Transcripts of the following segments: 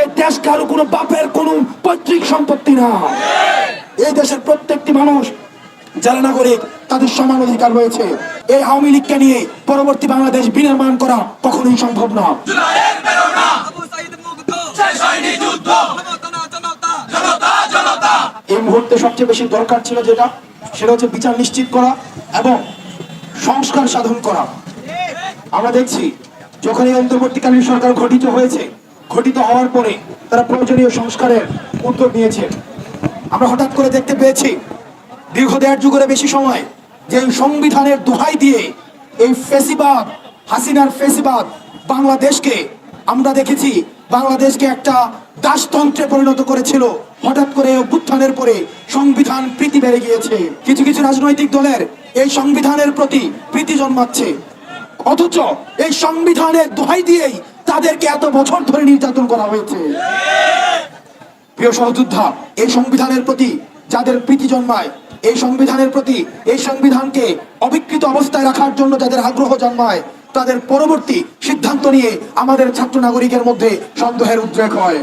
এই দেশ কারও কোনো বাপের কোনো পৈতৃক সম্পত্তি না। এই দেশের প্রত্যেকটি মানুষ, যারা নাগরিক, তাদের সমান অধিকার রয়েছে। এই আওয়ামী লীগকে নিয়ে পরবর্তী বাংলাদেশ বিনির্মাণ করা কখনোই সম্ভব না। এই মুহূর্তে সবচেয়ে বেশি দরকার ছিল যেটা, সেটা হচ্ছে বিচার নিশ্চিত করা এবং সংস্কার সাধন করা। আমরা দেখছি যখন এই অন্তর্বর্তীকালীন সরকার গঠিত হয়েছে গঠিত হওয়ার পরে তারা প্রয়োজনীয় সংস্কারের উদ্যোগ নিয়েছে। আমরা হঠাৎ করে দেখতে পেয়েছি, দীর্ঘ দেড় যুগের বেশি সময় যে সংবিধানের দোহাই দিয়ে এই ফেসিবাদ, হাসিনার ফেসিবাদ বাংলাদেশকে আমরা দেখেছি, বাংলাদেশকে একটা দাসতন্ত্রে পরিণত করেছিল। হঠাৎ করে অভ্যুত্থানের পরে সংবিধান প্রীতি বেড়ে গিয়েছে। কিছু কিছু রাজনৈতিক দলের এই সংবিধানের প্রতি প্রীতি জন্মাচ্ছে। অথচ এই সংবিধানের দোহাই দিয়েই তাদেরকে এত বছর ধরে নির্যাতন করা হয়েছে। প্রিয় সহযোদ্ধা, এই সংবিধানের প্রতি যাদের প্রীতি জন্মায়, এই সংবিধানের প্রতি, এই সংবিধানকে অবিকৃত অবস্থায় রাখার জন্য যাদের আগ্রহ জন্মায়, তাদের পরবর্তী সিদ্ধান্ত নিয়ে আমাদের ছাত্র নাগরিকের মধ্যে সন্দেহের উদ্রেক হয়।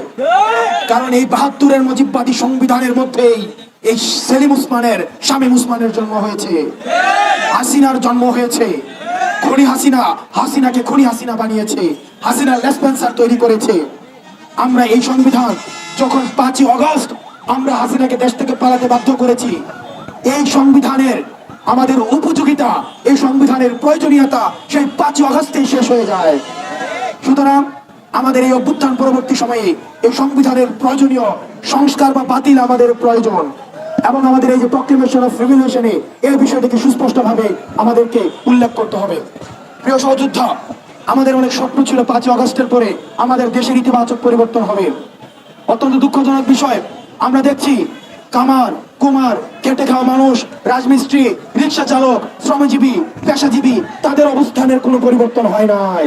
কারণ এই বাহাত্তরের মুজিববাদী সংবিধানের মধ্যেই এই সেলিম উসমানের, শামীম উসমানের জন্ম হয়েছে। হাসিনার জন্ম হয়েছে। খনি হাসিনা, হাসিনাকে খনি হাসিনা বানিয়েছে। হাসিনা লেসপেন্সার তৈরি করেছে। আমরা এই সংবিধান যখন পাঁচই অগস্ট আমরা হাসিনাকে দেশ থেকে পালাতে বাধ্য করেছি। এই সংবিধানের আমাদের উপযোগিতা, এই সংবিধানের প্রয়োজনীয়তা সেই পাঁচই অগস্টেই শেষ হয়ে যায়। সুতরাং আমাদের এই অভ্যুত্থান পরবর্তী সময়ে এই সংবিধানের প্রয়োজনীয় সংস্কার বা বাতিল আমাদের প্রয়োজন। এবং আমাদের এই যে প্রক্রিমেশন অফ রেগুলেশনে এই বিষয়টিকে সুস্পষ্টভাবে আমাদেরকে উল্লেখ করতে হবে। প্রিয় সহযোদ্ধা, আমাদের অনেক স্বপ্ন ছিল পাঁচই অগস্টের পরে আমাদের দেশের ইতিবাচক পরিবর্তন হবে। অত্যন্ত দুঃখজনক বিষয়, আমরা দেখছি কামার, কুমার খেটে খাওয়া মানুষ, রাজমিস্ত্রি, রিক্সা চালক, শ্রমজীবী, পেশাজীবী, তাদের অবস্থানের কোনো পরিবর্তন হয় নাই।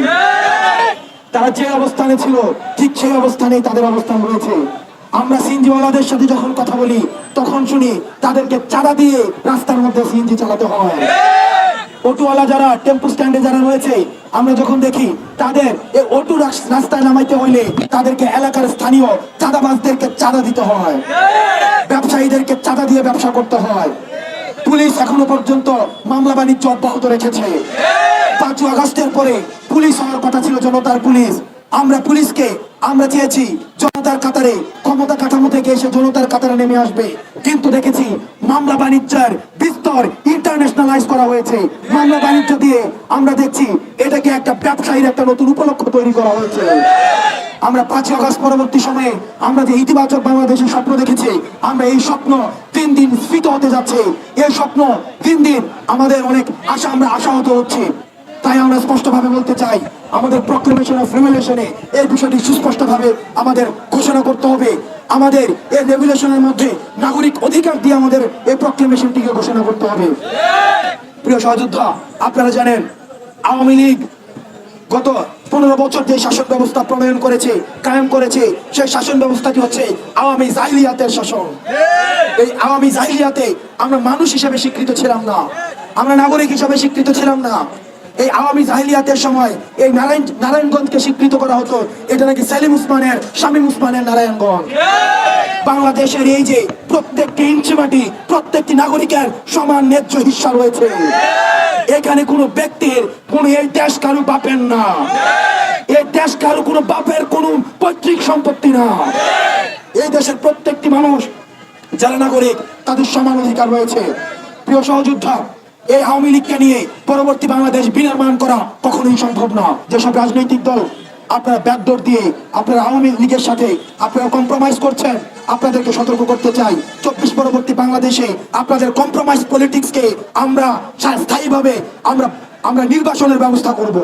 তারা যে অবস্থানে ছিল, ঠিক সেই অবস্থানেই তাদের অবস্থান রয়েছে। আমরা সিএনজিওয়ালাদের সাথে যখন কথা বলি তখন শুনি তাদেরকে চাঁদা দিয়ে রাস্তার মধ্যে সিএনজি চালাতে হয়। অটোওয়ালা যারা টেম্পু স্ট্যান্ডে যারা রয়েছে আমরা যখন দেখি তাদের এই অটো রাস্তায় নামাইতে হইলে তাদেরকে এলাকার স্থানীয় চাঁদাবাজদেরকে চাঁদা দিতে হয়। ব্যবসায়ীদেরকে চাঁদা দিয়ে ব্যবসা করতে হয়। পুলিশ এখনও পর্যন্ত মামলা বাণিজ্য অব্যাহত রেখেছে। পাঁচই আগস্টের পরে পুলিশ হওয়ার কথা ছিল জনতার পুলিশ। আমরা পুলিশকে, আমরা চেয়েছি জনতার কাতারে, ক্ষমতা কাঠামো থেকে এসে জনতার কাতারে নেমে আসবে। কিন্তু দেখেছি মামলা বাণিজ্যের বিস্তর ইন্টারন্যাশনালাইজ করা হয়েছে। মামলা বাণিজ্য দিয়ে আমরা দেখছি এটাকে একটা ব্যবসায়ীর একটা নতুন উপলক্ষ তৈরি করা হয়েছে। আমরা পাঁচই আগস্ট পরবর্তী সময়ে আমরা যে ইতিবাচক বাংলাদেশের স্বপ্ন দেখেছি, আমরা এই স্বপ্ন দিন দিন স্ফীত হতে যাচ্ছে। এই স্বপ্ন দিন দিন আমাদের অনেক আশা, আমরা আশাহত হচ্ছে। তাই আমরা স্পষ্টভাবে বলতে চাই, আমাদের প্রক্লেমেশন অফ রেগুলেশনে এই বিষয়টি সুস্পষ্টভাবে আমাদের ঘোষণা করতে হবে। আমাদের এই রেগুলেশনের মধ্যে নাগরিক অধিকার দিয়ে আমাদের এই প্রক্লেমেশনটিকে ঘোষণা করতে হবে। প্রিয় সহযোদ্ধা, আপনারা জানেন, আওয়ামী লীগ গত পনেরো বছর যে শাসন ব্যবস্থা প্রণয়ন করেছে, কায়েম করেছে, সেই শাসন ব্যবস্থাটি হচ্ছে আওয়ামী জাহিলিয়াতের শাসন। এই আওয়ামী জাহিলিয়াতে আমরা মানুষ হিসেবে স্বীকৃত ছিলাম না। আমরা নাগরিক হিসেবে স্বীকৃত ছিলাম না। এই আওয়ামী জাহিলিয়াতের সময় এই নারায়ণ নারায়ণগঞ্জকে স্বীকৃত করা হতো। এটা নাকি সেলিম উসমানের, শামীম উসমানের নারায়ণগঞ্জ। বাংলাদেশের এই যে প্রত্যেকটি ইঞ্চি মাটি, প্রত্যেকটি নাগরিকের সমান ন্যায্য হিস্সা রয়েছে। এখানে কোনো ব্যক্তির, কোন এই দেশ কারও বাপের না। এই দেশ কারও কোনো বাপের কোনো পৈতৃক সম্পত্তি না। এই দেশের প্রত্যেকটি মানুষ, যারা নাগরিক, তাদের সমান অধিকার রয়েছে। প্রিয় সহযোদ্ধা এই আওয়ামী লীগকে নিয়ে পরবর্তী বাংলাদেশ বিনির্মাণ করা কখনোই সম্ভব না। যেসব রাজনৈতিক দল আপনারা ব্যাকডোর দিয়ে আপনারা আওয়ামী লীগের সাথে আপনারা কম্প্রোমাইজ করছেন, আপনাদেরকে সতর্ক করতে চাই। চব্বিশ পরবর্তী বাংলাদেশে আপনাদের কম্প্রোমাইজ পলিটিক্সকে আমরা স্থায়ীভাবে আমরা আমরা নির্বাচনের ব্যবস্থা করব।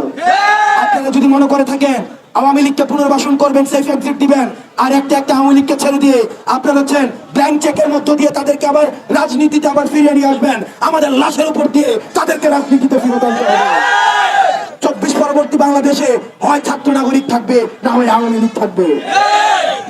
আপনারা যদি মনে করে থাকেন আওয়ামী লীগকে পুনর্বাসন করবেন সেফ এক্সিট দিবেন। আর একটা একটা আওয়ামী লীগকে ছেড়ে দিয়ে আপনারা হচ্ছেন ব্ল্যাঙ্ক চেকের মধ্য দিয়ে তাদেরকে আবার রাজনীতিতে আবার ফিরিয়ে নিয়ে আসবেন। আমাদের লাশের উপর দিয়ে তাদেরকে রাজনীতিতে ফিরত আনতে চব্বিশ পরবর্তী বাংলাদেশে হয় ছাত্র নাগরিক থাকবে, না হয় আওয়ামী লীগ থাকবে।